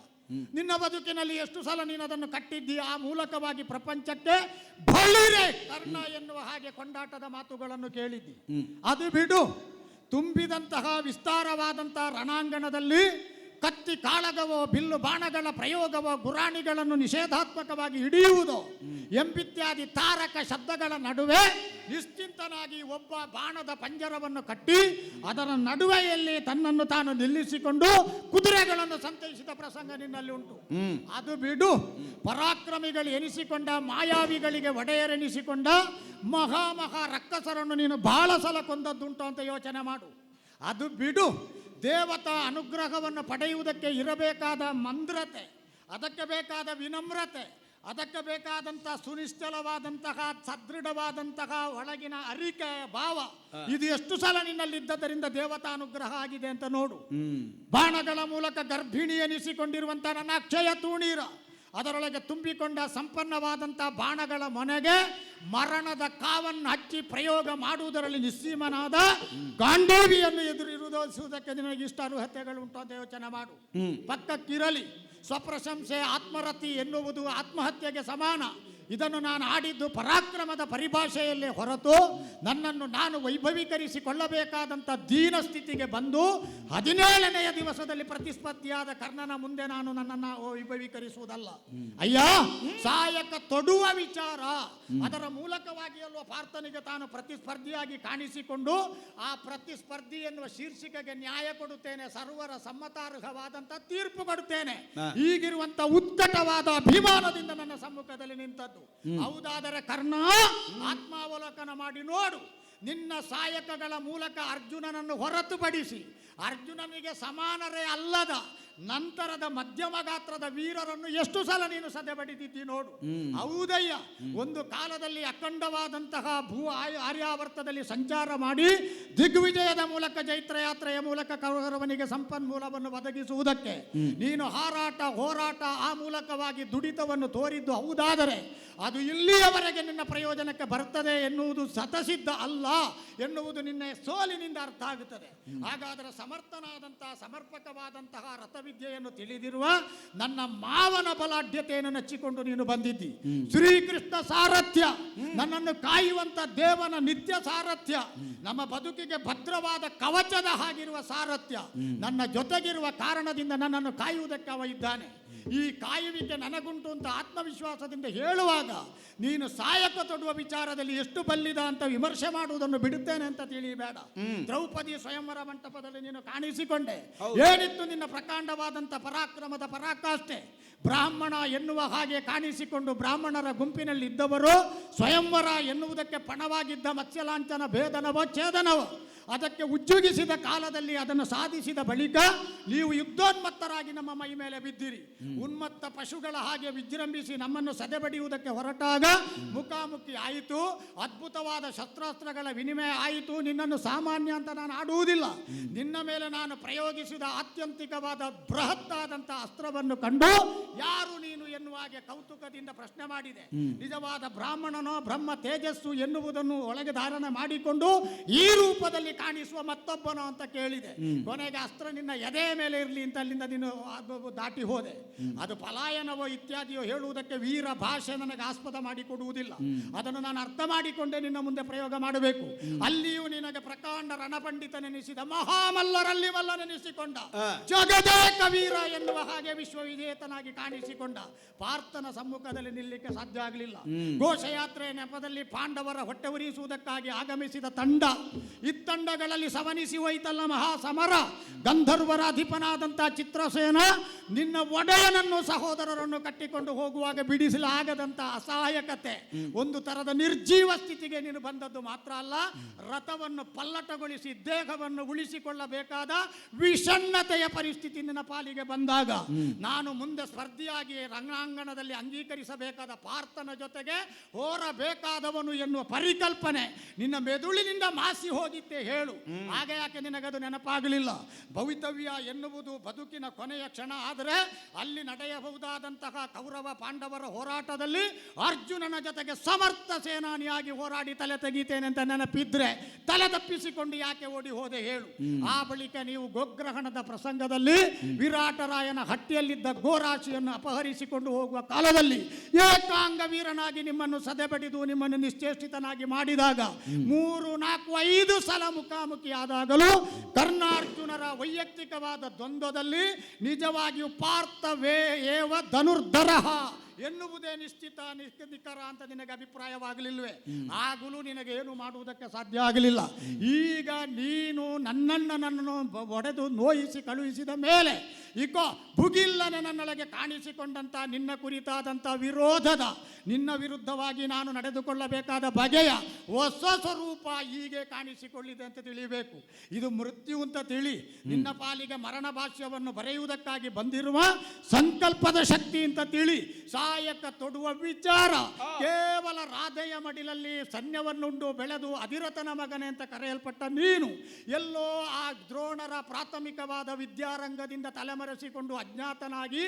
ನಿನ್ನ ಬದುಕಿನಲ್ಲಿ ಎಷ್ಟು ಸಲ ನೀನು ಅದನ್ನು ಕಟ್ಟಿದ್ದೀಯ ಆ ಮೂಲಕವಾಗಿ ಪ್ರಪಂಚಕ್ಕೆ ಬಳಿರೆ ಕರ್ಣ ಎನ್ನುವ ಹಾಗೆ ಕೊಂಡಾಟದ ಮಾತುಗಳನ್ನು ಕೇಳಿದ್ದಿ. ಅದು ಬಿಡು ತುಂಬಿದಂತಹ ವಿಸ್ತಾರವಾದಂತಹ ರಣಾಂಗಣದಲ್ಲಿ ಕತ್ತಿ ಕಾಳಗವೋ ಬಿಲ್ಲು ಬಾಣಗಳ ಪ್ರಯೋಗವೋ ಗುರಾಣಿಗಳನ್ನು ನಿಷೇಧಾತ್ಮಕವಾಗಿ ಹಿಡಿಯುವುದು ಎಂಬಿತ್ಯಾದಿ ತಾರಕ ಶಬ್ದಗಳ ನಡುವೆ ನಿಶ್ಚಿಂತನಾಗಿ ಒಬ್ಬ ಬಾಣದ ಪಂಜರವನ್ನು ಕಟ್ಟಿ ಅದರ ನಡುವೆಯಲ್ಲಿ ತನ್ನನ್ನು ತಾನು ನಿಲ್ಲಿಸಿಕೊಂಡು ಕುದುರೆಗಳನ್ನು ಸಂತೈಸಿದ ಪ್ರಸಂಗ ನಿನ್ನಲ್ಲಿ ಉಂಟು. ಅದು ಬಿಡು. ಪರಾಕ್ರಮಿಗಳು ಎನಿಸಿಕೊಂಡ ಮಾಯಾವಿಗಳಿಗೆ ಒಡೆಯರೆನಿಸಿಕೊಂಡ ಮಹಾ ಮಹಾ ರಕ್ಕಸರನ್ನು ನೀನು ಬಹಳ ಸಲ ಕೊಂದದ್ದುಂಟು ಅಂತ ಯೋಚನೆ ಮಾಡು. ಅದು ಬಿಡು. ದೇವತಾ ಅನುಗ್ರಹವನ್ನು ಪಡೆಯುವುದಕ್ಕೆ ಇರಬೇಕಾದ ಮಂದ್ರತೆ ಅದಕ್ಕೆ ಬೇಕಾದ ವಿನಮ್ರತೆ ಅದಕ್ಕೆ ಬೇಕಾದಂತಹ ಸುನಿಶ್ಚಲವಾದಂತಹ ಸದೃಢವಾದಂತಹ ಒಳಗಿನ ಅರಿಕೆ ಭಾವ ಇದು ಎಷ್ಟು ಸಲ ನಿನ್ನಲ್ಲಿದ್ದದರಿಂದ ದೇವತಾ ಅನುಗ್ರಹ ಆಗಿದೆ ಅಂತ ನೋಡು. ಬಾಣಗಳ ಮೂಲಕ ಗರ್ಭಿಣಿ ಎನಿಸಿಕೊಂಡಿರುವಂತಹ ನನ್ನ ಅಕ್ಷಯ ತೂಣೀರ. ಅದರೊಳಗೆ ತುಂಬಿಕೊಂಡ ಸಂಪನ್ನವಾದಂಥ ಬಾಣಗಳ ಮನೆಗೆ ಮರಣದ ಕಾವನ್ನು ಹಚ್ಚಿ ಪ್ರಯೋಗ ಮಾಡುವುದರಲ್ಲಿ ನಿಸ್ಸೀಮನಾದ ಗಾಂಧೇವಿಯನ್ನು ಎದುರಿರುವುದಕ್ಕೆ ನಿನಗೆ ಇಷ್ಟ ಅರ್ಹತೆಗಳು ಉಂಟು ಅಂತ ಯೋಚನೆ ಮಾಡು. ಪಕ್ಕಕ್ಕಿರಲಿ ಸ್ವಪ್ರಶಂಸೆ ಆತ್ಮರತಿ ಎನ್ನುವುದು ಆತ್ಮಹತ್ಯೆಗೆ ಸಮಾನ. ಇದನ್ನು ನಾನು ಆಡಿದ್ದು ಪರಾಕ್ರಮದ ಪರಿಭಾಷೆಯಲ್ಲೇ ಹೊರತು ನನ್ನನ್ನು ನಾನು ವೈಭವೀಕರಿಸಿಕೊಳ್ಳಬೇಕಾದಂಥ ದೀನ ಸ್ಥಿತಿಗೆ ಬಂದು ಹದಿನೇಳನೆಯ ದಿವಸದಲ್ಲಿ ಪ್ರತಿಸ್ಪರ್ಧಿಯಾದ ಕರ್ಣನ ಮುಂದೆ ನಾನು ನನ್ನನ್ನು ವೈಭವೀಕರಿಸುವುದಲ್ಲ. ಅಯ್ಯ ಸಹಾಯಕ ತೊಡುವ ವಿಚಾರ. ಅದರ ಮೂಲಕವಾಗಿ ಅಲ್ವ ಪಾರ್ಥನಿಗೆ ತಾನು ಪ್ರತಿಸ್ಪರ್ಧಿಯಾಗಿ ಕಾಣಿಸಿಕೊಂಡು ಆ ಪ್ರತಿಸ್ಪರ್ಧಿ ಎನ್ನುವ ಶೀರ್ಷಿಕೆಗೆ ನ್ಯಾಯ ಕೊಡುತ್ತೇನೆ ಸರ್ವರ ಸಮ್ಮತಾರ್ಹವಾದಂಥ ತೀರ್ಪು ಕೊಡುತ್ತೇನೆ. ಹಾ. ಈಗಿರುವಂತ ಉತ್ಕಟವಾದ ಅಭಿಮಾನದಿಂದ ನನ್ನ ಸಮ್ಮುಖದಲ್ಲಿ ನಿಂತದ್ದು. ಹೌದಾದರೆ ಕರ್ಣ ಆತ್ಮಾವಲೋಕನ ಮಾಡಿ ನೋಡು. ನಿನ್ನ ಸಾಯಕಗಳ ಮೂಲಕ ಅರ್ಜುನನನ್ನು ಹೊರತುಪಡಿಸಿ ಅರ್ಜುನನಿಗೆ ಸಮಾನರೇ ಅಲ್ಲದ ನಂತರದ ಮಧ್ಯಮ ಗಾತ್ರದ ವೀರರನ್ನು ಎಷ್ಟು ಸಲ ನೀನು ಸದೆ ಬಡಿದಿದ್ದಿ ನೋಡು. ಹೌದಯ್ಯ. ಒಂದು ಕಾಲದಲ್ಲಿ ಅಖಂಡವಾದಂತಹ ಭೂ ಆರ್ಯಾವರ್ತದಲ್ಲಿ ಸಂಚಾರ ಮಾಡಿ ದಿಗ್ವಿಜಯದ ಮೂಲಕ ಜೈತ್ರಯಾತ್ರೆಯ ಮೂಲಕ ಕೌರವನಿಗೆ ಸಂಪನ್ಮೂಲವನ್ನು ಒದಗಿಸುವುದಕ್ಕೆ ನೀನು ಹಾರಾಟ ಹೋರಾಟ ಆ ಮೂಲಕವಾಗಿ ದುಡಿತವನ್ನು ತೋರಿದ್ದು ಹೌದಾದರೆ ಅದು ಇಲ್ಲಿಯವರೆಗೆ ನಿನ್ನ ಪ್ರಯೋಜನಕ್ಕೆ ಬರ್ತದೆ ಎನ್ನುವುದು ಸತಸಿದ್ಧ ಅಲ್ಲ ಎನ್ನುವುದು ನಿನ್ನ ಸೋಲಿನಿಂದ ಅರ್ಥ ಆಗುತ್ತದೆ. ಹಾಗಾದರೆ ಸಮರ್ಥನಾದಂತಹ ಸಮರ್ಪಕವಾದಂತಹ ರಥವಿದ್ಯೆಯನ್ನು ತಿಳಿದಿರುವ ನನ್ನ ಮಾವನ ಬಲಾಢ್ಯತೆಯನ್ನು ನೆಚ್ಚಿಕೊಂಡು ನೀನು ಬಂದಿದ್ದಿ. ಶ್ರೀಕೃಷ್ಣ ಸಾರಥ್ಯ ನನ್ನನ್ನು ಕಾಯುವಂತ ದೇವನ ನಿತ್ಯ ಸಾರಥ್ಯ ನಮ್ಮ ಬದುಕಿಗೆ ಭದ್ರವಾದ ಕವಚದ ಹಾಗಿರುವ ಸಾರಥ್ಯ ನನ್ನ ಜೊತೆಗಿರುವ ಕಾರಣದಿಂದ ನನ್ನನ್ನು ಕಾಯುವುದಕ್ಕೆ ಅವ ಇದ್ದಾನೆ. ಈ ಕಾಯುವಿಕೆ ನನಗುಂಟು ಅಂತ ಆತ್ಮವಿಶ್ವಾಸದಿಂದ ಹೇಳುವಾಗ ನೀನು ಸಾಯಕ ತೊಡುವ ವಿಚಾರದಲ್ಲಿ ಎಷ್ಟು ಬಲ್ಲಿದ ಅಂತ ವಿಮರ್ಶೆ ಮಾಡುವುದನ್ನು ಬಿಡುತ್ತೇನೆ ಅಂತ ತಿಳಿಯಬೇಡ. ದ್ರೌಪದಿ ಸ್ವಯಂವರ ಮಂಟಪದಲ್ಲಿ ನೀನು ಕಾಣಿಸಿಕೊಂಡೆ. ಏನಿತ್ತು ನಿನ್ನ ಪ್ರಕಾಂಡವಾದಂಥ ಪರಾಕ್ರಮದ ಪರಾಕಾಷ್ಠೆ? ಬ್ರಾಹ್ಮಣ ಎನ್ನುವ ಹಾಗೆ ಕಾಣಿಸಿಕೊಂಡು ಬ್ರಾಹ್ಮಣರ ಗುಂಪಿನಲ್ಲಿ ಇದ್ದವರು ಸ್ವಯಂವರ ಎನ್ನುವುದಕ್ಕೆ ಪಣವಾಗಿದ್ದ ಮತ್ಸ್ಯಲಾಂಛನ ಭೇದನವೋ ಛೇದನವೋ? ಅದಕ್ಕೆ ಉಜ್ಜುಗಿಸಿದ ಕಾಲದಲ್ಲಿ ಅದನ್ನು ಸಾಧಿಸಿದ ಬಳಿಕ ನೀವು ಯುದ್ಧೋನ್ಮತ್ತರಾಗಿ ನಮ್ಮ ಮೈ ಮೇಲೆ ಬಿದ್ದಿರಿ. ಉನ್ಮತ್ತ ಪಶುಗಳ ಹಾಗೆ ವಿಜೃಂಭಿಸಿ ನಮ್ಮನ್ನು ಸದೆಬಡಿಯುವುದಕ್ಕೆ ಹೊರಟಾಗ ಮುಖಾಮುಖಿ ಆಯಿತು. ಅದ್ಭುತವಾದ ಶಸ್ತ್ರಾಸ್ತ್ರಗಳ ವಿನಿಮಯ ಆಯಿತು. ನಿನ್ನನ್ನು ಸಾಮಾನ್ಯ ಅಂತ ನಾನು ಆಡುವುದಿಲ್ಲ. ನಿನ್ನ ಮೇಲೆ ನಾನು ಪ್ರಯೋಗಿಸಿದ ಆತ್ಯಂತಿಕವಾದ ಬೃಹತ್ತಾದಂಥ ಅಸ್ತ್ರವನ್ನು ಕಂಡು ಯಾರು ನೀನು ಎನ್ನುವ ಹಾಗೆ ಕೌತುಕದಿಂದ ಪ್ರಶ್ನೆ ಮಾಡಿದೆ. ನಿಜವಾದ ಬ್ರಾಹ್ಮಣನೋ ಬ್ರಹ್ಮ ತೇಜಸ್ಸು ಎನ್ನುವುದನ್ನು ಒಳಗೆ ಧಾರಣೆ ಮಾಡಿಕೊಂಡು ಈ ರೂಪದಲ್ಲಿ ಕಾಣಿಸುವ ಮತ್ತೊಬ್ಬನು ಅಂತ ಕೇಳಿದೆ. ಕೊನೆಗೆ ಅಸ್ತ್ರ ನಿನ್ನ ಎದೆ ಮೇಲೆ ಇರಲಿ ಅಂತ ಅಲ್ಲಿಂದ ನೀನು ದಾಟಿ ಹೋದೆ. ಅದು ಪಲಾಯನವೋ ಇತ್ಯಾದಿಯೋ ಹೇಳುವುದಕ್ಕೆ ವೀರ ಭಾಷೆ ನನಗೆ ಆಸ್ಪದ ಮಾಡಿಕೊಡುವುದಿಲ್ಲ ಅದನ್ನು ನಾನು ಅರ್ಥ ಮಾಡಿಕೊಂಡೇ ನಿನ್ನ ಮುಂದೆ ಪ್ರಯೋಗ ಮಾಡಬೇಕು. ಅಲ್ಲಿಯೂ ನಿನಗೆ ಪ್ರಕಾಂಡ ರಣಪಂಡಿತನೆನಿಸಿದ ಮಹಾಮಲ್ಲರಲ್ಲಿ ವಲ್ಲನೆನಿಸಿಕೊಂಡ ಜಗದೇಕ ವೀರ ಎನ್ನುವ ಹಾಗೆ ವಿಶ್ವವಿಜೇತನಾಗಿ ಕಾಣಿಸಿಕೊಂಡ. ಪಾರ್ಥನ ಸಮ್ಮುಖದಲ್ಲಿ ನಿಲ್ಲಕ್ಕೆ ಸಾಧ್ಯ ಆಗಲಿಲ್ಲ. ಘೋಷಯಾತ್ರೆಯ ನೆಪದಲ್ಲಿ ಪಾಂಡವರ ಹೊಟ್ಟೆ ಉರಿಸುವುದಕ್ಕಾಗಿ ಆಗಮಿಸಿದ ತಂಡ. ಇತ್ತಂಡಗಳಲ್ಲಿ ಸವನಿಸಿ ಹೋಯ್ತಲ್ಲ ಮಹಾಸಮರ. ಗಂಧರ್ವರ ಅಧಿಪನಾದಂಥ ಚಿತ್ರಸೇನ, ನಿನ್ನ ಒಡೆಯನನ್ನು ಸಹೋದರರನ್ನು ಕಟ್ಟಿಕೊಂಡು ಹೋಗುವಾಗ ಬಿಡಿಸಲಾಗದಂಥ ಅಸಹಾಯಕತೆ. ಒಂದು ತರದ ನಿರ್ಜೀವ ಸ್ಥಿತಿಗೆ ನೀನು ಬಂದದ್ದು ಮಾತ್ರ ಅಲ್ಲ, ರಥವನ್ನು ಪಲ್ಲಟಗೊಳಿಸಿ ದೇಹವನ್ನು ಉಳಿಸಿಕೊಳ್ಳಬೇಕಾದ ವಿಷಣ್ಣತೆಯ ಪರಿಸ್ಥಿತಿ ನಿನ್ನ ಪಾಲಿಗೆ ಬಂದಾಗ. ನಾನು ಮುಂದೆ ಸ್ಪರ್ಧಿಯಾಗಿ ರಂಗಾಂಗಣದಲ್ಲಿ ಅಂಗೀಕರಿಸಬೇಕಾದ ಪಾರ್ಥನ ಜೊತೆಗೆ ಹೋರಬೇಕಾದವನು ಎನ್ನುವ ಪರಿಕಲ್ಪನೆ. ನಿನ್ನ ಮೆದುಳಿನಿಂದ ಮಾಸಿ ಹೋಗಿತ್ತೆ ಹೇಳು ಆಗ ಯಾಕೆ ನಿನಗದು ನೆನಪಾಗಲಿಲ್ಲ? ಭವಿತವ್ಯ ಎನ್ನುವುದು ಬದುಕಿನ ಕೊನೆಯ ಕ್ಷಣ. ಆದರೆ ಅಲ್ಲಿ ನಡೆಯಬಹುದಾದಂತಹ ಕೌರವ ಪಾಂಡವರ ಹೋರಾಟದಲ್ಲಿ ಅರ್ಜುನನ ಜೊತೆಗೆ ಸಮರ್ಥ ಸೇನಾನಿಯಾಗಿ ಹೋರಾಡಿ ತಲೆ ತೆಗೀತೇನೆ ಅಂತ ನೆನಪಿದ್ರೆ ತಲೆ ತಪ್ಪಿಸಿಕೊಂಡು ಯಾಕೆ ಓಡಿ ಹೋದೆ ಹೇಳು. ಆ ಬಳಿಕ ನೀವು ಗೋಗ್ರಹಣದ ಪ್ರಸಂಗದಲ್ಲಿ ವಿರಾಟರಾಯನ ಹಟ್ಟಿಯಲ್ಲಿದ್ದ ಗೋರಾಶಿಯನ್ನು ಅಪಹರಿಸಿಕೊಂಡು ಹೋಗುವ ಕಾಲದಲ್ಲಿ ಏಕಾಂಗ ವೀರನಾಗಿ ನಿಮ್ಮನ್ನು ಸದೆಬಡಿದು ನಿಮ್ಮನ್ನು ನಿಶ್ಚೇಷ್ಟಿತನಾಗಿ ಮಾಡಿದಾಗ ಮೂರು, ನಾಲ್ಕು, ಐದು ಸಲ ಆದಾಗಲೂ ಕರ್ಣಾರ್ಜುನರ ವೈಯಕ್ತಿಕವಾದ ದ್ವಂದ್ವದಲ್ಲಿ ನಿಜವಾಗಿಯೂ ಪಾರ್ಥವೇ ಏವ ಧನುರ್ಧರಃ. ಎನ್ನುವುದೇ ನಿಶ್ಚಿತ ನಿಖರ ಅಂತ ನಿನಗೆ ಅಭಿಪ್ರಾಯವಾಗಲಿಲ್ವೇ? ಆಗಲೂ ನಿನಗೆ ಏನು ಮಾಡುವುದಕ್ಕೆ ಸಾಧ್ಯ ಆಗಲಿಲ್ಲ. ಈಗ ನೀನು ನನ್ನನ್ನು ನನ್ನನ್ನು ಒಡೆದು ನೋಯಿಸಿ ಕಳುಹಿಸಿದ ಮೇಲೆ ಇಕೋ ಭುಗಿಲ್ಲನೆ ನನ್ನೊಳಗೆ ಕಾಣಿಸಿಕೊಂಡಂತ ನಿನ್ನ ಕುರಿತಾದಂಥ ವಿರೋಧದ ನಿನ್ನ ವಿರುದ್ಧವಾಗಿ ನಾನು ನಡೆದುಕೊಳ್ಳಬೇಕಾದ ಬಗೆಯ ಹೊಸ ಸ್ವರೂಪ ಹೀಗೆ ಕಾಣಿಸಿಕೊಳ್ಳಿದೆ ಅಂತ ತಿಳಿಯಬೇಕು ಇದು ಮೃತ್ಯು ಅಂತ ತಿಳಿ ನಿನ್ನ ಪಾಲಿಗೆ ಮರಣ ಭಾಷ್ಯವನ್ನು ಬರೆಯುವುದಕ್ಕಾಗಿ ಬಂದಿರುವ ಸಂಕಲ್ಪದ ಶಕ್ತಿ ಅಂತ ತಿಳಿ ಸಾಯಕ ತೊಡುವ ವಿಚಾರ. ಕೇವಲ ರಾಧೆಯ ಮಡಿಲಲ್ಲಿ ಸನ್ಯವನ್ನುಂಡು ಬೆಳೆದು ಅಧಿರತನ ಮಗನೆ ಅಂತ ಕರೆಯಲ್ಪಟ್ಟ ನೀನು. ಎಲ್ಲೋ ಆ ದ್ರೋಣರ ಪ್ರಾಥಮಿಕವಾದ ವಿದ್ಯಾರಂಗದಿಂದ ತಲೆಮರೆಸಿಕೊಂಡು ಅಜ್ಞಾತನಾಗಿ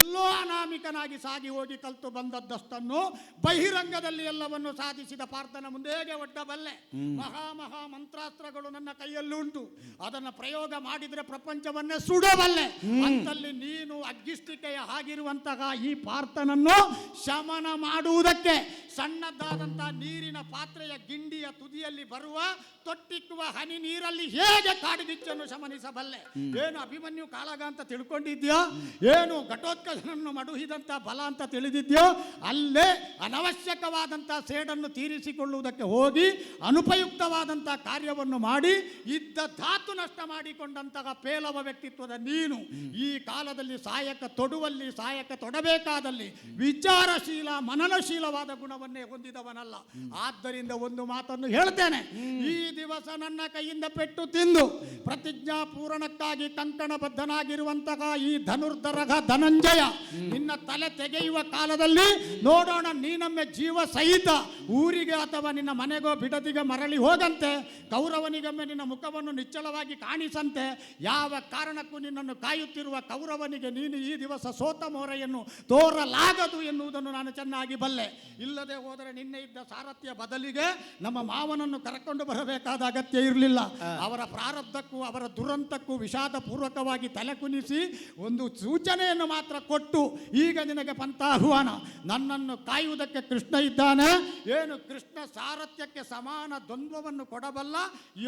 ಎಲ್ಲೋ ಅನಾಮಿಕನಾಗಿ ಸಾಗಿ ಹೋಗಿ ಕಲ್ತು ಬಂದದ್ದಷ್ಟನ್ನು ಬಹಿರಂಗದಲ್ಲಿ ಎಲ್ಲವನ್ನು ಸಾಧಿಸಿದ ಪಾರ್ಥನ ಮುಂದೆ ಹೇಗೆ ಒಡ್ಡಬಲ್ಲೆ ಮಹಾ ಮಹಾ ಮಂತ್ರಾಸ್ತ್ರಗಳು ನನ್ನ ಕೈಯಲ್ಲುಂಟು ಅದನ್ನು ಪ್ರಯೋಗ ಮಾಡಿದರೆ ಪ್ರಪಂಚವನ್ನೇ ಸುಡಬಲ್ಲೆ. ಅಂತಲ್ಲಿ ನೀನು ಅಗ್ಗಿಷ್ಟಿಕೆಯ ಆಗಿರುವಂತಹ ಈ ಪಾರ್ಥನನ್ನು ಶಮನ ಮಾಡುವುದಕ್ಕೆ ಸಣ್ಣದಾದಂತಹ ನೀರಿನ ಪಾತ್ರೆಯ ಗಿಂಡಿಯ ತುದಿಯಲ್ಲಿ ಬರುವ ತೊಟ್ಟಿಕ್ಕುವ ಹನಿ ನೀರಲ್ಲಿ ಹೇಗೆ ಕಾಡಿದಿಚ್ಚನ್ನು ಶಮನಿಸಬಲ್ಲೆ? ಏನು ಅಭಿಮನ್ಯು ಕಾಳಗ ಅಂತ ತಿಳ್ಕೊಂಡಿದ್ಯೋ? ಏನು ಘಟೋತ್ಕಚನನ್ನು ಮಡುಹಿದಂಥ ಬಲ ಅಂತ ತಿಳಿದಿದ್ಯೋ? ಅಲ್ಲೇ ಅನವಶ್ಯಕವಾದಂಥ ಸೇಡನ್ನು ತೀರಿಸಿಕೊಳ್ಳುವುದಕ್ಕೆ ಹೋಗಿ ಅನುಪಯುಕ್ತವಾದಂಥ ಕಾರ್ಯವನ್ನು ಮಾಡಿ ಇದ್ದ ಧಾತು ನಷ್ಟ ಮಾಡಿಕೊಂಡಂತಹ ಪೇಲವ ವ್ಯಕ್ತಿತ್ವದ ನೀನು ಈ ಕಾಲದಲ್ಲಿ ಸಾಯಕ ತೊಡುವಲ್ಲಿ ಸಾಯಕ ತೊಡಬೇಕಾದಲ್ಲಿ ವಿಚಾರಶೀಲ ಮನನಶೀಲವಾದ ಗುಣವನ್ನೇ ಹೊಂದಿದವನಲ್ಲ. ಆದ್ದರಿಂದ ಒಂದು ಮಾತನ್ನು ಹೇಳ್ತೇನೆ. ಈ ದಿವಸ ನನ್ನ ಕೈಯಿಂದ ಪೆಟ್ಟು ತಿಂದು ಪ್ರತಿಜ್ಞಾ ಪೂರಣಕ್ಕಾಗಿ ಕಂಕಣಬದ್ಧನಾಗಿರುವಂತಹ ಈ ಧನುರ್ಧರಗ ಧನಂಜಯ ನಿನ್ನ ತಲೆ ತೆಗೆಯುವ ಕಾಲದಲ್ಲಿ ನೋಡೋಣ, ನೀನೊಮ್ಮೆ ಜೀವ ಸಹಿತ ಊರಿಗೆ ಅಥವಾ ನಿನ್ನ ಮನೆಗೋ ಬಿಡದಿಗೆ ಮರಳಿ ಹೋಗಂತೆ, ಕೌರವನಿಗೊಮ್ಮೆ ನಿನ್ನ ಮುಖವನ್ನು ನಿಚ್ಚಳವಾಗಿ ಕಾಣಿಸಂತೆ, ಯಾವ ಕಾರಣಕ್ಕೂ ನಿನ್ನನ್ನು ಕಾಯುತ್ತಿರುವ ಕೌರವನಿಗೆ ನೀನು ಈ ದಿವಸ ಸೋತ ಮೋರೆಯನ್ನು ತೋರಲಾಗದು ಎನ್ನುವುದನ್ನು ನಾನು ಚೆನ್ನಾಗಿ ಬಲ್ಲೆ. ಇಲ್ಲದೆ ಹೋದರೆ ನಿನ್ನೆ ಇದ್ದ ಸಾರಥ್ಯ ಬದಲಿಗೆ ನಮ್ಮ ಮಾವನನ್ನು ಕರ್ಕೊಂಡು ಬರಬೇಕಾದ ಅಗತ್ಯ ಇರಲಿಲ್ಲ. ಅವರ ಪ್ರಾರಬ್ಧಕ್ಕೂ ಅವರ ದುರಂತಕ್ಕೂ ವಿಷಾದ ಪೂರ್ವಕವಾಗಿ ತಲೆ ಕುನಿಸಿ ಒಂದು ಸೂಚನೆಯನ್ನು ಮಾತ್ರ ಕೊಟ್ಟು ಈಗ ನಿನಗೆ ಪಂಥಾಹ್ವಾನ ನನ್ನನ್ನು ಕಾಯುವುದಕ್ಕೆ ಕೃಷ್ಣ ಇದ್ದಾನೆ. ಏನು ಕೃಷ್ಣ ಸಾರಥ್ಯಕ್ಕೆ ಸಮಾನ ದ್ವಂದ್ವವನ್ನು ಕೊಡಬಲ್ಲ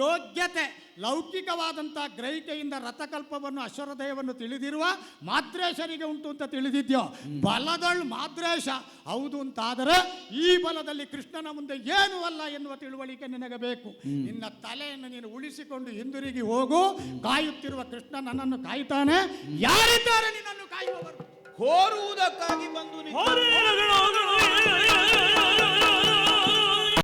ಯೋಗ್ಯತೆ ಲೌಕಿಕವಾದಂಥ ಗ್ರಹಿಕೆಯಿಂದ ರಥಕಲ್ಪವನ್ನು ಅಶ್ವರದಯವನ್ನು ತಿಳಿದಿರುವ ಮಾದ್ರೇಶರಿಗೆ ಉಂಟು ಅಂತ ತಿಳಿದಿದ್ಯೋ? ಬಲದಳು ಮಾದ್ರೇಶ. ಹೌದು ಅಂತಾದರೆ ಈ ಬಲದಲ್ಲಿ ಕೃಷ್ಣನ ಮುಂದೆ ಏನು ಅಲ್ಲ ಎನ್ನುವ ತಿಳುವಳಿಕೆ ನಿನಗೆ ಬೇಕು. ನಿನ್ನ ತಲೆಯನ್ನು ನೀನು ಉಳಿಸಿಕೊಂಡು ಹಿಂದಿರುಗಿ ಹೋಗು. ಕಾಯುತ್ತಿರುವ ಕೃಷ್ಣ ನನ್ನನ್ನು ಕಾಯ್ತಾನೆ. ಯಾರಿದ್ದಾರೆ ನಿನ್ನನ್ನು ಕಾಯುವವರು? ಹೋರುವುದಕ್ಕಾಗಿ ಬಂದು ನಿಂತ. ಹೋರೇನಗಳು